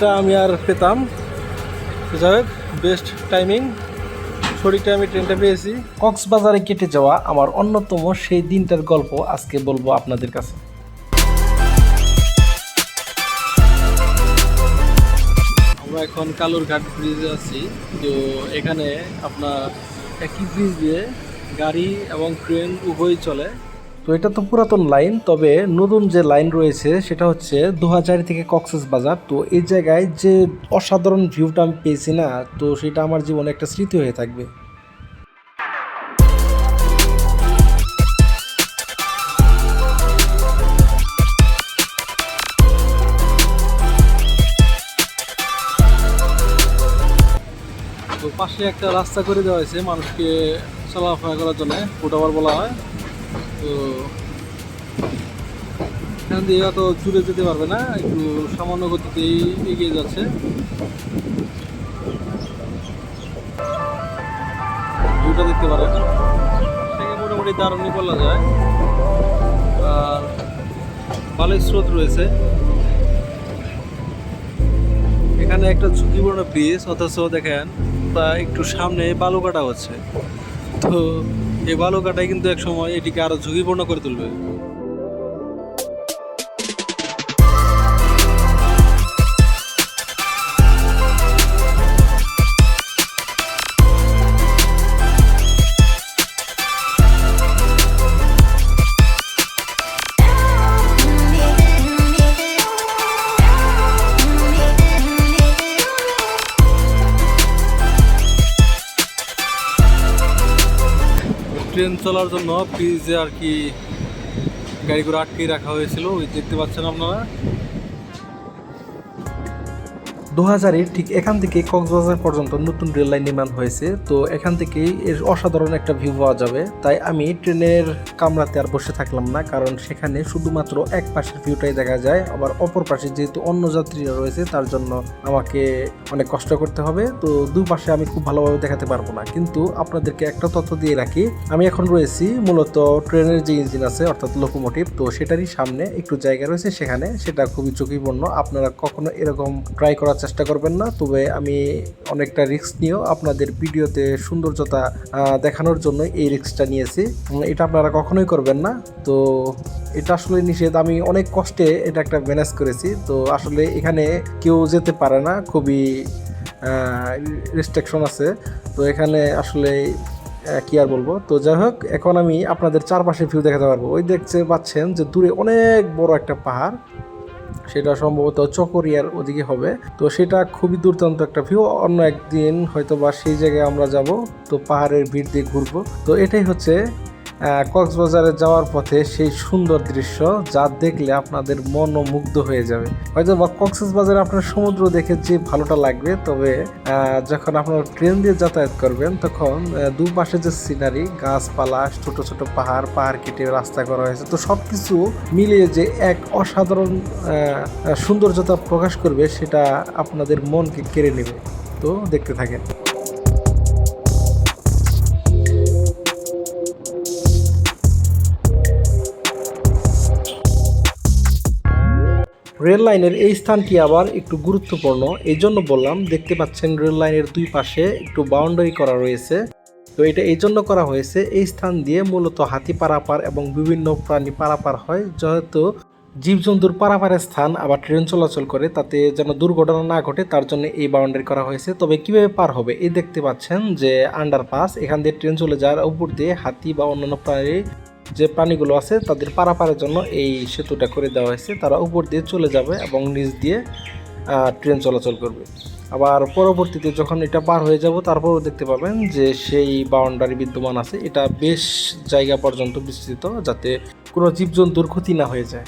ট্রেনটা আমি আর পেতাম। যাই বেস্ট টাইমিং সঠিক আমি ট্রেনটা পেয়েছি। কক্সবাজারে কেটে যাওয়া আমার অন্যতম সেই দিনটার গল্প আজকে বলব আপনাদের কাছে। আমরা এখন কালুরঘাট ব্রিজে আছি। তো এখানে আপনার একই ব্রিজ দিয়ে গাড়ি এবং ট্রেন উভয়ই চলে। তো এটা তো পুরাতন লাইন, তবে নতুন যে লাইন রয়েছে সেটা হচ্ছে দু থেকে কক্সেস বাজার। তো এই জায়গায় যে অসাধারণ ভিউটা আমি পেয়েছি না, তো সেটা আমার জীবনে একটা স্মৃতি হয়ে থাকবে। তো পাশে একটা রাস্তা করে দেওয়া হয়েছে মানুষকে চলাফেরা করার জন্য ফুটওভার বলা হয়। তো এখান দিয়ে অত জুড়ে যেতে পারবে না, একটু সামান্য গতিতেই এগিয়ে যাচ্ছে। ভিউটা দেখতে পারেন। থেকে মোটামুটি দারুণই বলা যায়। আর ভালোই স্রোত রয়েছে। এখানে একটা ঝুঁকিপূর্ণ ব্রিজ অথচ দেখেন, তা একটু সামনে বালু কাটা হচ্ছে। তো এই বালু কাটাই কিন্তু এক সময় এটিকে আরও ঝুঁকিপূর্ণ করে তুলবে। ট্রেন চলার জন্য ব্রিজে আর কি গাড়িগুলো আটকে রাখা হয়েছিল। ওই দেখতে পাচ্ছেন আপনারা? দু হাজারের ঠিক এখান থেকে কক্সবাজার পর্যন্ত নতুন রেল লাইন নির্মাণ হয়েছে। তো এখান থেকেই এর অসাধারণ একটা ভিউ পাওয়া যাবে। তাই আমি ট্রেনের কামরাতে আর বসে থাকলাম না, কারণ সেখানে শুধুমাত্র এক পাশের ভিউটাই দেখা যায়। আবার অপর পাশে যেহেতু অন্য যাত্রীরা রয়েছে, তার জন্য আমাকে অনেক কষ্ট করতে হবে। তো দুই পাশে আমি খুব ভালোভাবে দেখাতে পারব না। কিন্তু আপনাদেরকে একটা তথ্য দিয়ে রাখি, আমি এখন রয়েছি মূলত ট্রেনের যে ইঞ্জিন আছে, অর্থাৎ লোকোমোটিভ তো সেটারই সামনে একটু জায়গা রয়েছে সেখানে। সেটা খুবই ঝুঁকিপূর্ণ। আপনারা কখনো এরকম ট্রাই করার চেষ্টা করবেন না, তবে আমি অনেকটা রিস্ক নিয়েও আপনাদের ভিডিওতে সৌন্দর্যতা দেখানোর জন্য এই রিস্কটা নিয়েছি। এটা আপনারা কখনোই করবেন না। তো এটা আসলে নিষেধ। আমি অনেক কষ্টে এটা একটা ম্যানেজ করেছি। তো আসলে এখানে কেউ যেতে পারে না। খুবই রেস্ট্রিকশন আছে। তো এখানে আসলে কি আর বলব? তো যাই হোক, এখন আমি আপনাদের চারপাশে ভিউ দেখাতে পারব। ওই দেখতে পাচ্ছেন যে দূরে অনেক বড় একটা পাহাড়। সেটা সম্ভবত চকরিয়ার ওদিকে হবে। তো সেটা খুবই দুর্দান্ত একটা ভিউ অন্য একদিন হয়তো বা সেই জায়গায় আমরা যাব, তো পাহাড়ের ভিড় দিয়ে ঘুরবো। তো এটাই হচ্ছে কক্সবাজারে যাওয়ার পথে সেই সুন্দর দৃশ্য যা দেখলে আপনাদের মন মুগ্ধ হয়ে যাবে। হয়তো বা কক্সবাজারে আপনার সমুদ্র দেখে যে ভালোটা লাগবে, তবে যখন আপনার ট্রেন দিয়ে যাতায়াত করবেন, তখন দুপাশে যে সিনারি, গাছপালা, ছোট ছোট পাহাড় পাহাড় কেটে রাস্তা করা হয়েছে, তো সব কিছু মিলিয়ে যে এক অসাধারণ সৌন্দর্যতা প্রকাশ করবে, সেটা আপনাদের মনকে কেড়ে নেবে। তো দেখতে থাকেন। রেল লাইনের এই স্থানটি আবার একটু গুরুত্বপূর্ণ। এই জন্য বললাম, দেখতে পাচ্ছেন রেল লাইনের দুই পাশে একটু বাউন্ডারি করা রয়েছে। তো এটা এই জন্য করা হয়েছে, এই স্থান দিয়ে মূলত হাতি পারাপার এবং বিভিন্ন প্রাণী পারাপার হয়। যেহেতু জীবজন্তুর পারাপারের স্থান আবার ট্রেন চলাচল করে, তাতে যেন দুর্ঘটনা না ঘটে, তার জন্য এই বাউন্ডারি করা হয়েছে। তবে কীভাবে পার হবে? এই দেখতে পাচ্ছেন যে আন্ডারপাস এখান দিয়ে ট্রেন চলে যাওয়ার উপর দিয়ে হাতি বা অন্যান্য প্রাণী যে প্রাণীগুলো আছে, তাদের পারাপারের জন্য এই সেতুটা করে দেওয়া হয়েছে। তারা উপর দিয়ে চলে যাবে এবং নিচ দিয়ে ট্রেন চলাচল করবে। আবার পরবর্তীতে যখন এটা পার হয়ে যাব, তারপরও দেখতে পাবেন যে সেই বাউন্ডারি বিদ্যমান আছে। এটা বেশ জায়গা পর্যন্ত বিস্তৃত, যাতে কোনো জীবজন্তুর ক্ষতি না হয়ে যায়।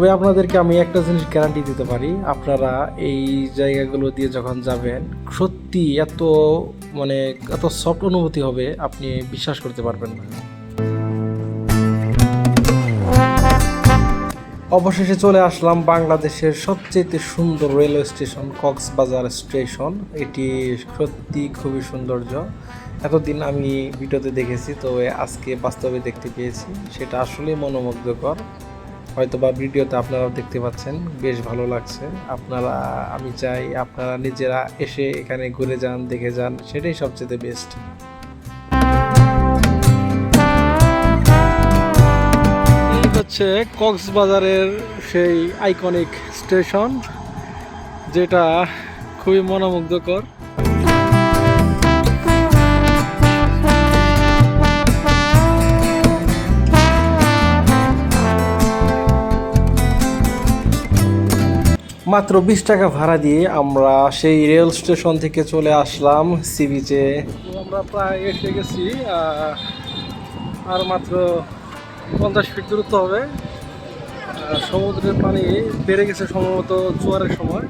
তবে আপনাদেরকে আমি একটা জিনিস গ্যারান্টি দিতে পারি, আপনারা এই জায়গাগুলো দিয়ে যখন যাবেন, সত্যি এত মানে এত সফট অনুভূতি হবে, আপনি বিশ্বাস করতে পারবেন না। অবশেষে চলে আসলাম বাংলাদেশের সবচেয়ে সুন্দর রেলওয়ে স্টেশন কক্সবাজার স্টেশন এটি সত্যি খুবই সৌন্দর্য। এতদিন আমি ভিডিওতে দেখেছি তো আজকে বাস্তবে দেখতে পেয়েছি, সেটা আসলেই মনোমুগ্ধকর। হয়তো বা ভিডিওতে আপনারাও দেখতে পাচ্ছেন, বেশ ভালো লাগছে। আপনারা, আমি চাই আপনারা নিজেরা এসে এখানে ঘুরে যান, দেখে যান, সেটাই সবচেয়ে বেস্ট হচ্ছে কক্সবাজারের সেই আইকনিক স্টেশন যেটা খুবই মনোমুগ্ধকর। মাত্র বিশ টাকা ভাড়া দিয়ে আমরা সেই রেল স্টেশন থেকে চলে আসলাম সি বিচে আমরা প্রায় এসে গেছি আর মাত্র পঞ্চাশ ফিট দূরত্ব হবে। সমুদ্রের পানি বেড়ে গেছে সম্ভবত জোয়ারের সময়।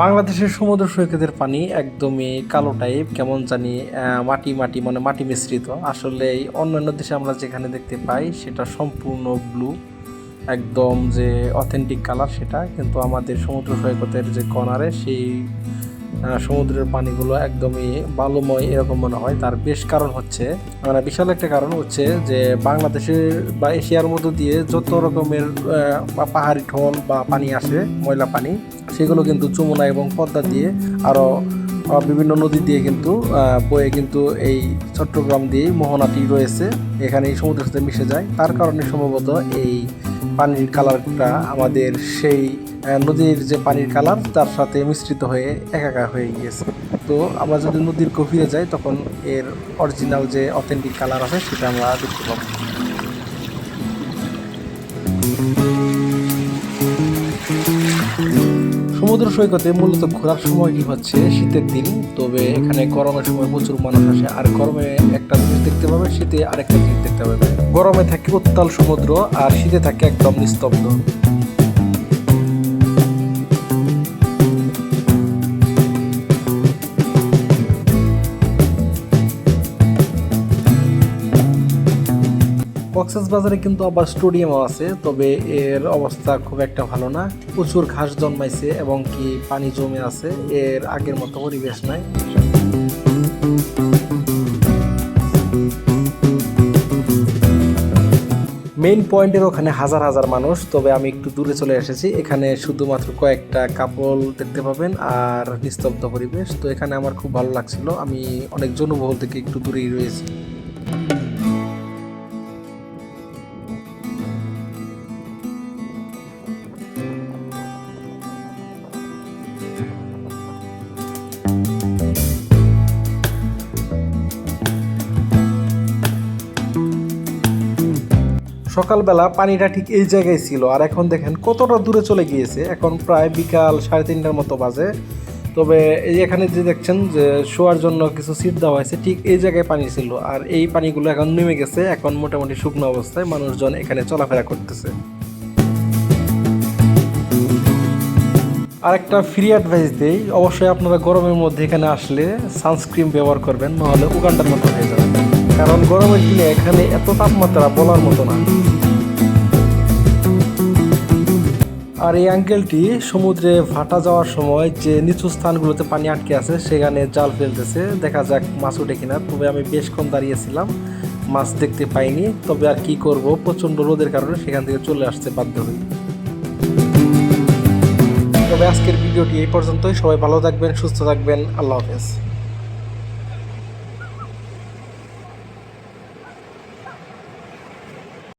বাংলাদেশের সমুদ্র সৈকতের পানি একদমই কালো টাইপ কেমন জানি মাটি মাটি মানে মাটি মিশ্রিত। আসলে অন্যান্য দেশে আমরা যেখানে দেখতে পাই, সেটা সম্পূর্ণ ব্লু একদম যে অথেন্টিক কালার সেটা। কিন্তু আমাদের সমুদ্র সৈকতের যে কর্নারে সেই সমুদ্রের পানিগুলো একদমই বালুময় এরকম মনে হয়। তার বেশ কারণ হচ্ছে মানে বিশাল একটা কারণ হচ্ছে যে বাংলাদেশের বা এশিয়ার মধ্য দিয়ে যত রকমের পাহাড়ি ঢল বা পানি আসে, ময়লা পানি, সেগুলো কিন্তু যমুনা এবং পদ্মা দিয়ে আরও বিভিন্ন নদী দিয়ে কিন্তু বয়ে কিন্তু এই চট্টগ্রাম দিয়ে মোহনাটি রয়েছে। এখানে এই সমুদ্রের সাথে মিশে যায়। তার কারণে সম্ভবত এই পানির কালারটা আমাদের সেই নদীর যে পানির কালার, তার সাথে মিশ্রিত হয়ে একাকার হয়ে গিয়েছে। তো আমরা যদি নদীর গভীরে যাই, তখন এর অরিজিনাল যে অথেন্টিক কালার আছে, সেটা আমরা দেখতে পাবো। সমুদ্র সৈকতে মূলত ঘোরার সময়টি হচ্ছে? শীতের দিন, তবে এখানে গরমের সময় প্রচুর মানুষ আসে। আর গরমে একটা জিনিস দেখতে পাবে, শীতে আরেকটা জিনিস দেখতে পাবে। গরমে থাকে উত্তাল সমুদ্র, আর শীতে থাকে একদম নিস্তব্ধ। কক্সেস বাজারে কিন্তু আবার স্টেডিয়ামও আছে, তবে এর অবস্থা খুব একটা ভালো না। প্রচুর ঘাস জন্মাইছে এবং কি পানি জমে আছে, এর আগের মতো পরিবেশ নাই। মেইন পয়েন্টের ওখানে হাজার হাজার মানুষ, তবে আমি একটু দূরে চলে এসেছি। এখানে শুধুমাত্র কয়েকটা কাপল দেখতে পাবেন আর নিস্তব্ধ পরিবেশ। তো এখানে আমার খুব ভালো লাগছিল। আমি অনেক জনবহুল থেকে একটু দূরেই রয়েছি। সকালবেলা পানিটা ঠিক এই জায়গায় ছিল। আর এখন দেখেন কতটা দূরে চলে গিয়েছে। এখন প্রায় বিকাল সাড়ে তিনটার মতো বাজে। তবে এই এখানে যে দেখছেন যে শোয়ার জন্য কিছু সিট দেওয়া হয়েছে, ঠিক এই জায়গায় পানি ছিল। আর এই পানিগুলো এখন নেমে গেছে। এখন মোটামুটি শুকনো অবস্থায় মানুষজন এখানে চলাফেরা করতেছে। আর একটা ফ্রি অ্যাডভাইস দেই। অবশ্যই আপনারা গরমের মধ্যে এখানে আসলে সানস্ক্রিন ব্যবহার করবেন, নাহলে উগান্ডার মতো হয়ে যাবে। কারণ গরমের দিনে এখানে এত তাপমাত্রা বলার মতো না। আর এই আঙ্কেলটি সমুদ্রে ভাটা যাওয়ার সময় যে নিচু স্থানগুলোতে পানি আটকে আছে, সেখানে জাল ফেলতেছে। দেখা যাক মাছ উঠে কিনা। তবে আমি বেশক্ষণ দাঁড়িয়েছিলাম। মাছ দেখতে পাইনি। তবে আর কি করব? প্রচণ্ড রোদের কারণে সেখান থেকে চলে আসতে বাধ্য হই। তবে আজকের ভিডিওটি এই পর্যন্তই। সবাই ভালো থাকবেন, সুস্থ থাকবেন। আল্লাহ হাফেজ।